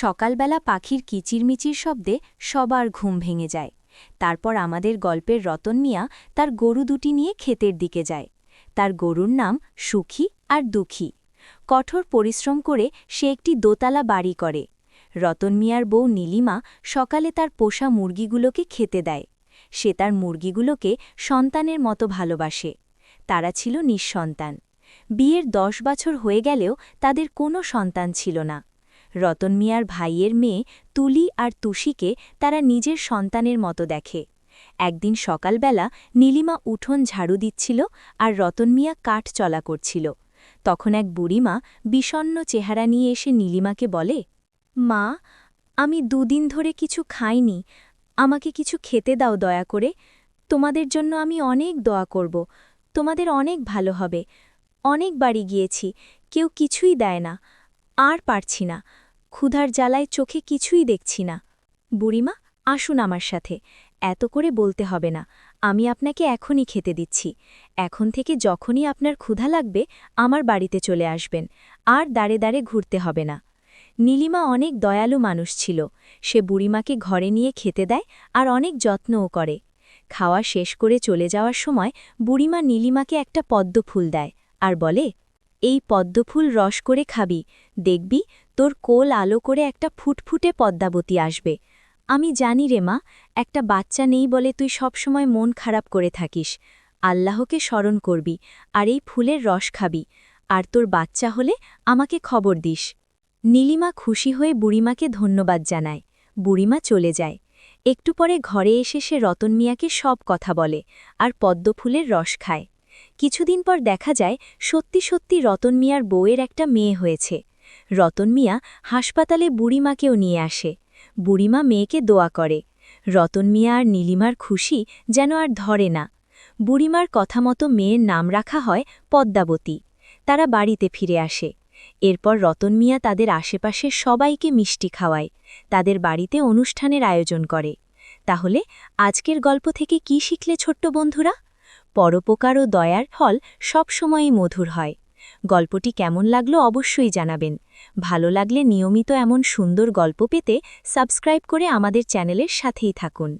সকালবেলা পাখির কিচিরমিচির শব্দে সবার ঘুম ভেঙে যায়। তারপর আমাদের গল্পের রতন মিয়া তার গরু দুটি নিয়ে ক্ষেতের দিকে যায়। তার গরুর নাম সুখী আর দুঃখী। কঠোর পরিশ্রম করে সে একটি দোতলা বাড়ি করে। রতন মিয়ার বউ নীলিমা সকালে তার পোষা মুরগিগুলোকে খেতে দেয়। সে তার মুরগিগুলোকে সন্তানের মতো ভালোবাসে। তারা ছিল নিঃসন্তান। বিয়ের দশ বছর হয়ে গেলেও তাদের কোনো সন্তান ছিল না। রতন মিয়ার ভাইয়ের মেয়ে তুলি আর তুষিকে তারা নিজের সন্তানের মতো দেখে। একদিন সকালবেলা নীলিমা উঠোন ঝাড়ু দিচ্ছিল আর রতন মিয়া কাঠ চলা করছিল। তখন এক বুড়িমা বিষণ্ন চেহারা নিয়ে এসে নীলিমাকে বলে, মা, আমি দুদিন ধরে কিছু খাইনি। আমাকে কিছু খেতে দাও দয়া করে। তোমাদের জন্য আমি অনেক দোয়া করব। তোমাদের অনেক ভালো হবে। অনেক বাড়ি গিয়েছি। কেউ কিছুই দেয় না। আর পারছি না। ক্ষুধার জ্বালায় চোখে কিছুই দেখছি না। বুড়িমা, আসুন আমার সাথে। এত করে বলতে হবে না। আমি আপনাকে এখনই খেতে দিচ্ছি। এখন থেকে যখনই আপনার ক্ষুধা লাগবে, আমার বাড়িতে চলে আসবেন। আর দাঁড়ে দাঁড়ে ঘুরতে হবে না। নীলিমা অনেক দয়ালু মানুষ ছিল। সে বুড়িমাকে ঘরে নিয়ে খেতে দেয় আর অনেক যত্নও করে। খাওয়া শেষ করে চলে যাওয়ার সময় বুড়িমা নীলিমাকে একটা পদ্ম ফুল দেয় আর বলে এই পদ্মফুল রস করে খাবি, দেখবি তোর কোল আলো করে একটা ফুটফুটে পদ্মাবতী আসবে। আমি জানি রে মা, একটা বাচ্চা নেই বলে তুই সবসময় মন খারাপ করে থাকিস। আল্লাহকে স্মরণ করবি আর এই ফুলের রস খাবি। আর তোর বাচ্চা হলে আমাকে খবর দিস। নীলিমা খুশি হয়ে বুড়িমাকে ধন্যবাদ জানায়। বুড়িমা চলে যায়। একটু পরে ঘরে এসে সে রতন মিয়াকে সব কথা বলে আর পদ্মফুলের রস খায়। কিছুদিন পর দেখা যায়, সত্যি সত্যি রতন মিয়ার বউয়ের একটা মেয়ে হয়েছে। রতন মিয়া হাসপাতালে বুড়িমাকেও নিয়ে আসে। বুড়িমা মেয়েকে দোয়া করে। রতন মিয়া আর নীলিমার খুশি যেন আর ধরে না। বুড়িমার কথা মতো মেয়ের নাম রাখা হয় পদ্মাবতী। তারা বাড়িতে ফিরে আসে। এরপর রতন মিয়া তাদের আশেপাশে সবাইকে মিষ্টি খাওয়ায়। তাদের বাড়িতে অনুষ্ঠানের আয়োজন করে। তাহলে আজকের গল্প থেকে কি শিখলে ছোট্ট বন্ধুরা? পরোপকার ও দয়ার ফল সবসময়ই মধুর হয়। গল্পটি কেমন লাগল অবশ্যই জানাবেন। ভালো লাগলে নিয়মিত এমন সুন্দর গল্প পেতে সাবস্ক্রাইব করে আমাদের চ্যানেলের সাথেই থাকুন।